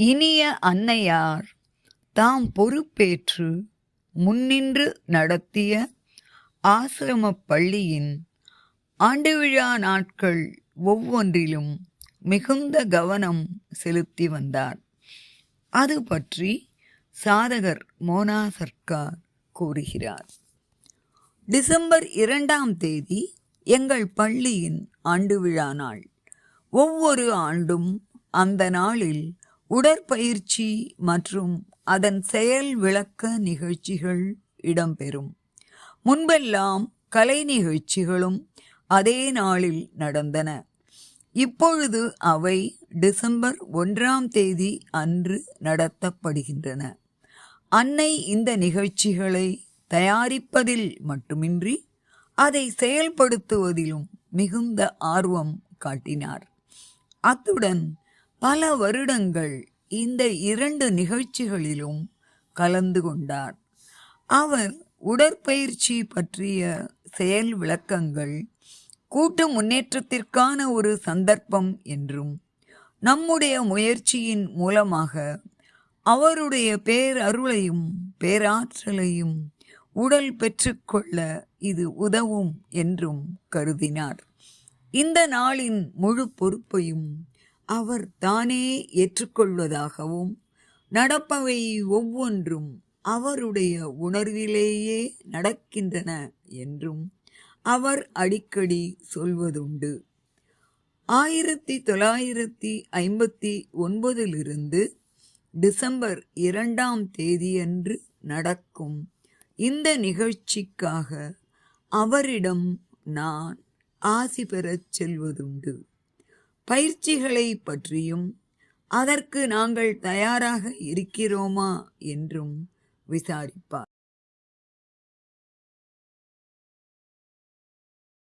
இனிய அன்னையார் தாம் பொறுப்பேற்று முன்னின்று நடத்திய ஆசிரமப் பள்ளியின் ஆண்டு விழா நாட்கள் ஒவ்வொன்றிலும் மிகுந்த கவனம் செலுத்தி வந்தார். அது பற்றி சாதகர் மோனா சர்க்கார் கூறுகிறார். டிசம்பர் இரண்டாம் தேதி எங்கள் பள்ளியின் ஆண்டு விழா நாள். ஒவ்வொரு ஆண்டும் அந்த நாளில் உடற்பயிற்சி மற்றும் அதன் செயல் விளக்க நிகழ்ச்சிகள் இடம்பெறும். முன்பெல்லாம் கலை நிகழ்ச்சிகளும் அதே நாளில் நடந்தன. இப்பொழுது அவை டிசம்பர் ஒன்றாம் தேதி அன்று நடத்தப்படுகின்றன. அன்னை இந்த நிகழ்ச்சிகளை தயாரிப்பதில் மட்டுமின்றி அதை செயல்படுத்துவதிலும் மிகுந்த ஆர்வம் காட்டினார். அத்துடன் பல வருடங்கள் இந்த இரண்டு நிகழ்ச்சிகளிலும் கலந்து கொண்டார். அவர் உடற்பயிற்சி பற்றிய செயல் விளக்கங்கள் கூட்டு முன்னேற்றத்திற்கான ஒரு சந்தர்ப்பம் என்றும் நம்முடைய முயற்சியின் மூலமாக அவருடைய பேரருளையும் பேராற்றலையும் உடல் பெற்றுக்கொள்ள இது உதவும் என்றும் கருதினார். இந்த நாளின் முழு பொறுப்பையும் அவர் தானே ஏற்றுக்கொள்வதாகவும் நடப்பவை ஒவ்வொன்றும் அவருடைய உணர்விலேயே நடக்கின்றன என்றும் அவர் அடிக்கடி சொல்வதுண்டு. ஆயிரத்தி தொள்ளாயிரத்தி ஐம்பத்தி ஒன்பதிலிருந்து டிசம்பர் இரண்டாம் தேதியன்று நடக்கும் இந்த நிகழ்ச்சிக்காக அவரிடம் நான் ஆசி பெறச் செல்வதுண்டு. பயிற்சிகளை பற்றியும் அதற்கு நாங்கள் தயாராக இருக்கிறோமா என்றும் விசாரிப்பார்.